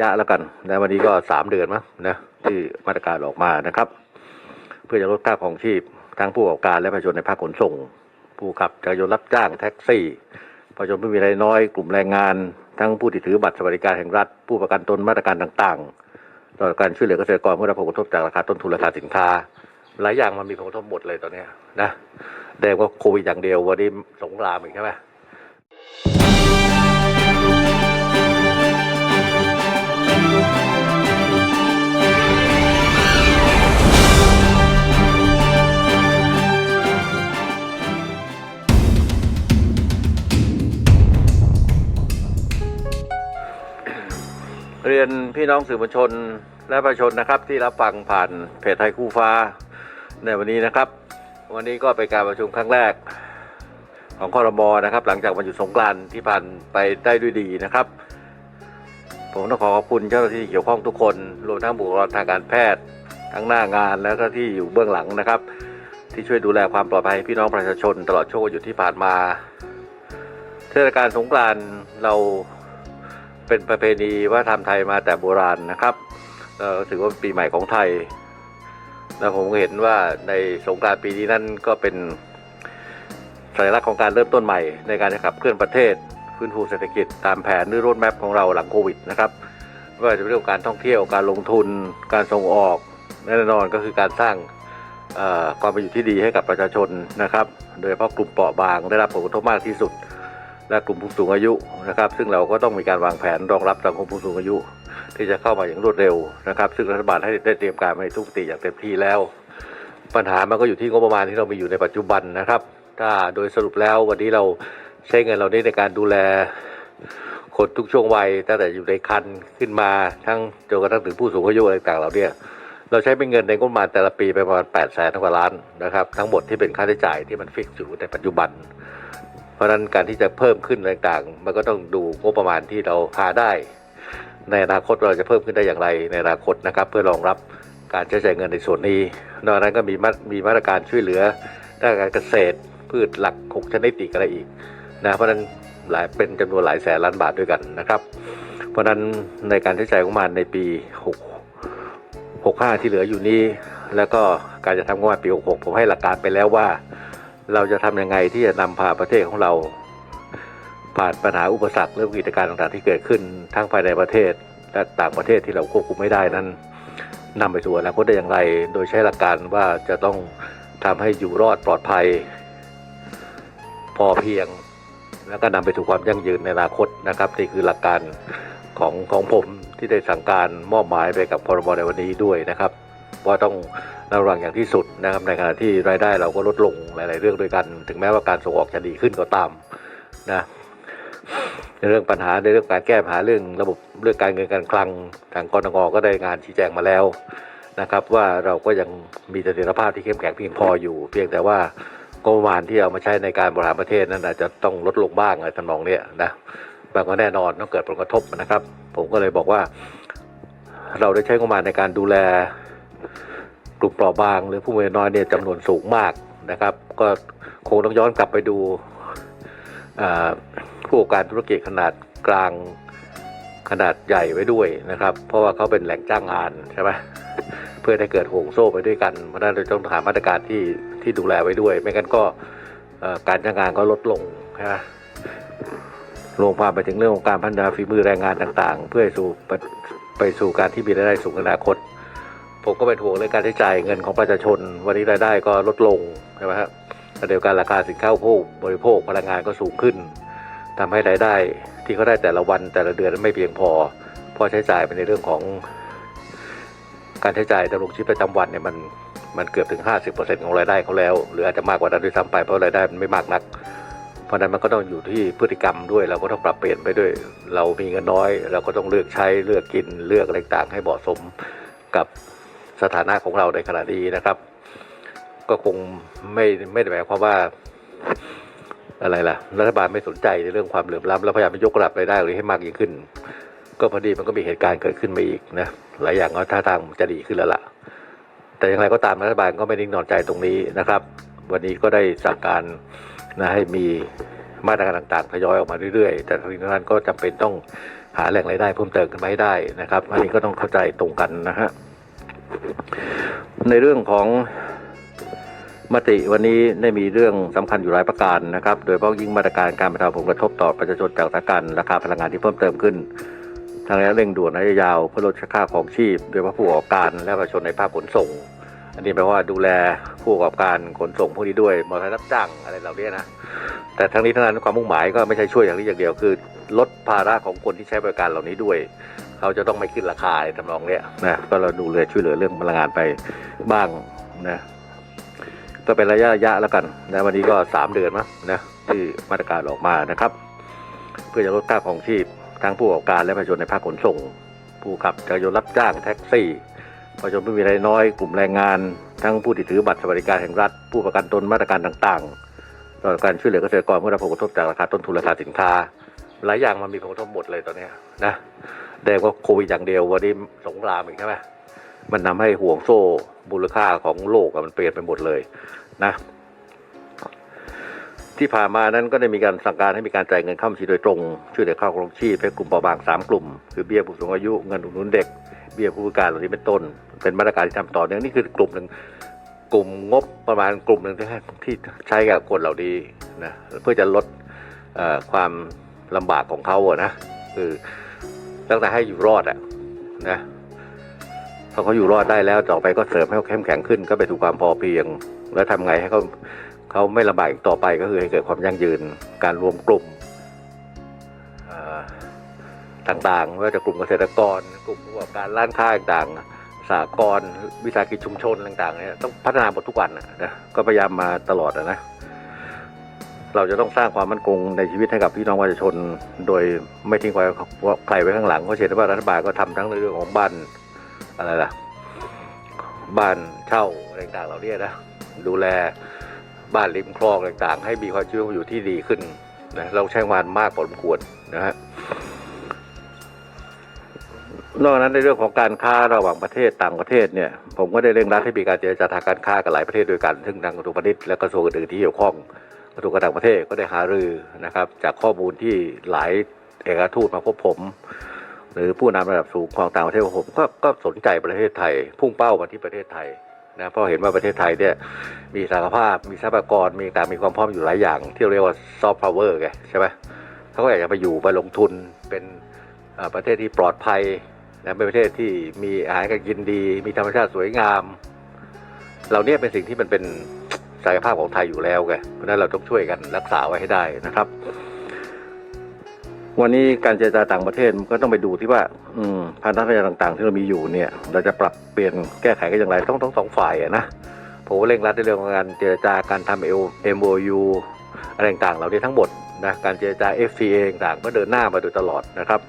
ยะแล้วกันนะวันนี้ก็สามเดือนมั้งนะที่มาตรการออกมานะครับ เพื่อจะลดค่าของชีพทั้งผู้ประกอบการและประชาชนในภาคขนส่ง ผู้ขับจักรยานรับจ้างแท็กซี่ ประชาชนผู้มีรายน้อยกลุ่มแรงงาน ทั้งผู้ที่ถือบัตรสวัสดิการแห่งรัฐ ผู้ประกันตนมาตรการต่างๆต่อการช่วยเหลือเกษตรกรเมื่อรับผลกระทบจากราคาต้นทุนราคาสินค้า หลายอย่างมันมีผลกระทบหมดเลยตอนนี้นะแต่ว่าโควิดอย่างเดียววันนี้สงกรานต์อีกใช่ไหม พี่น้องสื่อมวลชนและประชาชนนะครับ ที่รับฟังผ่านเพจไทยคู่ฟ้าในวันนี้นะครับ วันนี้ก็เป็นการประชุมครั้งแรกของคอรมอนะครับ หลังจากวันหยุดสงกรานต์ที่ผ่านไปได้ด้วยดีนะครับ ผมต้องขอขอบคุณเจ้าหน้าที่เกี่ยวข้องทุกคนรวมทั้งบุคลากรทางการแพทย์ทั้งหน้างานแล้วก็ที่อยู่เบื้องหลังนะครับ ที่ช่วยดูแลความปลอดภัยพี่น้องประชาชน ตลอดช่วงวันหยุดที่ผ่านมาเทศกาลสงกรานต์เรา เป็นประเพณีวัฒนธรรมไทยมาแต่โบราณนะครับเราถือว่าเป็นปีใหม่ของไทย แล้วผมเห็นว่าในสงกรานต์ปีนี้นั่นก็เป็นสัญลักษณ์ของการเริ่มต้นใหม่ในการขับเคลื่อนประเทศฟื้นฟูเศรษฐกิจตามแผนหรือโรดแมพของเราหลังโควิดนะครับไม่ว่าจะเป็นเรื่องของการท่องเที่ยวการลงทุน การส่งออกแน่นอนก็คือการสร้างความเป็นอยู่ที่ดีให้กับประชาชนนะครับ โดยเฉพาะกลุ่มเปราะบางได้รับผลกระทบมากที่สุด และกลุ่มผู้สูงอายุนะครับ ซึ่งเราก็ต้องมีการวางแผนรองรับสังคมผู้สูงอายุ ที่จะเข้ามาอย่างรวดเร็วนะครับ ซึ่งรัฐบาลให้ได้เตรียมการมาในทุกติอย่างเต็มที่แล้ว ปัญหามันก็อยู่ที่งบประมาณที่เรามีอยู่ในปัจจุบันนะครับ ถ้าโดยสรุปแล้ววันนี้เราใช้เงินเรานี้ในการดูแลคนทุกช่วงวัยตั้งแต่อยู่ในคันขึ้นมาทั้งจนกระทั่งถึงผู้สูงอายุอะไรต่างๆเราเนี่ยเราใช้เป็นเงินในงบประมาณแต่ละปีไปประมาณ8ปดแสนกว่าล้านนะครับทั้งหมดที่เป็นค่าใช้จ่ายที่มันฟิกอยู่ในปัจจุบัน ราะฉะนั้นการที่จะเพิ่มขึ้นต่างๆ มันก็ต้องดูงบประมาณที่เราหาได้ ในอนาคตเราจะเพิ่มขึ้นได้อย่างไรในอนาคตนะครับ เพื่อรองรับการใช้จ่ายเงินในส่วนนี้ นอกจากนั้นก็มีมามีมาตรการช่วยเหลือด้านการเกษตร พืชหลักหกชนิดอีกอะไรอีกนะเพราะนั้นหลายเป็นจำนวนหลายแสนล้านบาทด้วยกันนะครับ เพราะฉะนั้นในการใช้จ่ายของมันในปี6 65 ที่เหลืออยู่นี้ แล้วก็การจะทำงบประมาณปี 66 ผมให้หลักการไปแล้วว่า เราจะทำยังไงที่จะนำพาประเทศของเราผ่านปัญหาอุปสรรคเรื่องกิจการต่างๆที่เกิดขึ้นทั้งภายในประเทศ และต่างประเทศที่เราควบคุมไม่ได้นั้นนำไปสู่อนาคตได้อย่างไร โดยใช้หลักการว่าจะต้องทำให้อยู่รอดปลอดภัย พอเพียง แล้วก็นำไปสู่ความยั่งยืนในอนาคตนะครับนี่คือหลักการของของผมที่ได้สั่งการมอบหมายไปกับพรบในวันนี้ด้วยนะครับ ว่าต้องระวังอย่างที่สุดนะครับในขณะที่รายได้เราก็ลดลงหลาย ๆ เรื่องด้วยกัน ถึงแม้ว่าการส่งออกจะดีขึ้นก็ตามนะในเรื่องปัญหาในเรื่องการแก้ปัญหาเรื่องระบบเรื่องการเงินการคลังทางกรงก็ได้งานชี้แจงมาแล้วนะครับว่าเราก็ยังมีเสถียรภาพที่เข้มแข็งเพียงพออยู่ เพียงแต่ว่างบประมาณที่เอามาใช้ในการบริหารประเทศนั้นอาจจะต้องลดลงบ้างอะไรทำนองเนี้ยนะบางก็แน่นอนต้องเกิดผลกระทบนะครับ ผมก็เลยบอกว่า เราได้ใช้งบประมาณในการดูแล กลุ่มเปราะบาง หรือผู้มีรายน้อยเนี่ยจำนวนสูงมากนะครับ ก็คงต้องย้อนกลับไปดูผู้ประกอบการธุรกิจขนาดกลางขนาดใหญ่ไว้ด้วยนะครับ เพราะว่าเขาเป็นแหล่งจ้างงานใช่ไหมเพื่อให้เกิดห่วงโซ่ไปด้วยกันเพราะนั้นเราต้องหามาตรการที่ที่ดูแลไว้ด้วย ไม่งั้นก็การจ้างงานก็ลดลงใช่ไหมรวมความไปถึงเรื่องของการพัฒนาฝีมือแรงงานต่าง ๆ เพื่อสู่ไปไปสู่การที่มีรายได้สูงในอนาคต ผมก็เป็นห่วงเรื่องการใช้จ่ายเงินของประชาชน วันนี้รายได้ก็ลดลงใช่ไหมครับแต่เดียวกันราคาสินค้าโภคบริโภคพลังงานก็สูงขึ้นทำให้รายได้ที่เขาได้แต่ละวันแต่ละเดือนไม่เพียงพอพอใช้จ่ายไปในเรื่องของ การใช้จ่ายดำรงชีวิตประจำวันเนี่ยมันมันเกือบถึง 50%ของรายได้เขาแล้ว หรืออาจจะมากกว่านั้นด้วยซ้ำไปเพราะรายได้มันไม่มากนัก เพราะนั้นมันก็ต้องอยู่ที่พฤติกรรมด้วยเราก็ต้องปรับเปลี่ยนไปด้วย เรามีเงินน้อย เราก็ต้องเลือกใช้เลือกกินเลือกอะไรต่างให้เหมาะสมกับ สถานะของเราในขณะนี้นะครับ ก็คงไม่ไม่ได้หมายความว่าอะไรล่ะรัฐบาลไม่สนใจในเรื่องความเหลื่อมล้ำแล้วพยายามจะยกระดับรายได้เลยให้มากยิ่งขึ้น ก็พอดีมันก็มีเหตุการณ์เกิดขึ้นมาอีกนะหลายอย่างก็ท่าทางจะดีขึ้นแล้วล่ะ แต่อย่างไรก็ตามรัฐบาลก็ไม่นิ่งนอนใจตรงนี้นะครับ วันนี้ก็ได้สั่งการนะให้มีมาตรการต่างๆทยอยออกมาเรื่อยๆ แต่ทั้งนี้ทั้งนั้นก็จำเป็นต้องหาแหล่งรายได้เพิ่มเติมกันมาให้ได้นะครับอันนี้ก็ต้องเข้าใจตรงกันนะฮะ ในเรื่องของมติวันนี้ได้มีเรื่องสำคัญอยู่หลายประการนะครับ โดยเฉพาะยิ่งมาตรการการบรรเทาผลกระทบต่อประชาชนจากสถานการณ์ราคาพลังงานที่เพิ่มเติมขึ้นทางระยะเร่งด่วนระยะยาวเพื่อลดค่าของชีพ โดยเฉพาะผู้ประกอบการและประชาชนในภาคขนส่ง อันนี้แปลว่าดูแลผู้ประกอบการขนส่งพวกนี้ด้วยมอเตอร์ไซค์รับจ้างอะไรเหล่านี้นะแต่ทั้งนี้ทั้งนั้นความมุ่งหมายก็ไม่ใช่ช่วยอย่างนี้อย่างเดียวคือ ลดภาระของคนที่ใช้บริการเหล่านี้ด้วย เขาจะต้องไม่ขึ้นราคาทำนองเนี้ยนะก็เราดูเลยช่วยเหลือเรื่องพลังงานไปบ้างนะก็เป็นระยะระยะแล้วกันนะวันนี้ก็สามเดือนมั้งนะที่มาตรการออกมานะครับ เพื่อจะลดค่าของชีพทั้งผู้ประกอบการและประชาชนในภาคขนส่ง ผู้ขับจักรยานรับจ้างแท็กซี่ประชาชนผู้มีรายน้อยกลุ่มแรงงาน ทั้งผู้ที่ถือบัตรสวัสดิการแห่งรัฐ ผู้ประกันตนมาตรการต่างๆต่อการช่วยเหลือเกษตรกรเมื่อรับผลกระทบจากราคาต้นทุนราคาสินค้าหลายอย่างมันมีผลกระทบหมดเลยตอนนี้นะ แดงว่าโควิดอย่างเดียววันนี้สงครามอีกใช่ไหมมันทำให้ห่วงโซ่มูลค่าของโลกมันเปลี่ยนไปหมดเลยนะ ที่ผ่านมานั้นก็ได้มีการสั่งการให้มีการจ่ายเงินเข้าบัญชีโดยตรงช่วยเหลือค่าครองชีพให้กลุ่มเปราะบางสามกลุ่ม คือเบี้ยผู้สูงอายุเงินอุดหนุนเด็ก เบี้ยผู้พิการเหล่านี้เป็นต้น เป็นมาตรการที่ทำต่อเนื่องนี่คือกลุ่มหนึ่งกลุ่มงบประมาณกลุ่มหนึ่งที่ใช้กับคนเหล่านี้นะเพื่อจะลดความลำบากของเขาอะนะคือ ตั้งแต่ให้อยู่รอดอะนะพอเขาอยู่รอดได้แล้วต่อไปก็เสริมให้เขาเข้มแข็งขึ้น ก็ไปสู่ความพอเพียง แล้วทำไงให้เขาเขาไม่ลำบากอีกต่อไปก็คือให้เกิดความยั่งยืน การรวมกลุ่มต่างๆว่าจะกลุ่มเกษตรกร กลุ่มผู้ประกอบการร้านค้าต่างๆสหกรณ์วิสาหกิจชุมชนต่างๆเนี่ยต้องพัฒนาหมดทุกวันนะก็พยายามมาตลอดนะ เราจะต้องสร้างความมั่นคงในชีวิตให้กับพี่น้องประชาชน โดยไม่ทิ้งใครใครไว้ข้างหลังเพราะเห็นว่ารัฐบาลก็ทำทั้งในเรื่องของบ้านอะไรล่ะบ้านเช่าอะไรต่างๆเหล่านี้นะดูแลบ้านริมคลองต่างๆ ให้มีความชีวิตอยู่ที่ดีขึ้นนะเราใช้งานมากพอสมควรนะฮะนอกจากนั้นในเรื่องของการค้าระหว่างประเทศต่างประเทศเนี่ยผมก็ได้เร่งรัดให้มีการเจรจาทางการค้ากับหลายประเทศด้วยกัน ซึ่งทางกระทรวงพาณิชย์และกระทรวงอื่นๆที่เกี่ยวข้อง กระทรวงการต่างประเทศก็ได้หารือนะครับ จากข้อมูลที่หลายเอกทูตมาพบผม หรือผู้นำระดับสูงของต่างประเทศของผมก็ก็สนใจประเทศไทย พุ่งเป้ามาที่ประเทศไทยนะเพราะเห็นว่าประเทศไทยเนี่ยมีศักยภาพมีทรัพยากรมีการมีความพร้อมอยู่หลายอย่าง ที่เรียกว่าซอฟต์พาวเวอร์ไงใช่ไหมเขาก็อยากจะไปอยู่ไปลงทุนเป็นประเทศที่ปลอดภัยนะเป็นประเทศที่มีอาหารการกินดี มีธรรมชาติสวยงาม เหล่านี้เป็นสิ่งที่มันเป็น ศักยภาพของไทยอยู่แล้วไงเพราะนั้นเราต้องช่วยกันรักษาไว้ให้ได้นะครับ วันนี้การเจรจาต่างประเทศมันก็ต้องไปดูที่ว่า อืมพันธสัญญาต่างๆ ที่เรามีอยู่เนี่ย เราจะปรับเปลี่ยนแก้ไขกันอย่างไรต้องต้งสองฝ่ายะนะผมก็เร่งรัดในเรื่องของการเจรจาการทำ MOU อะไรต่างๆเหล่านี้ทั้งหมดนะการเจรจา FTA ต่างๆก็เดินหน้ามาโดยตลอดนะครับ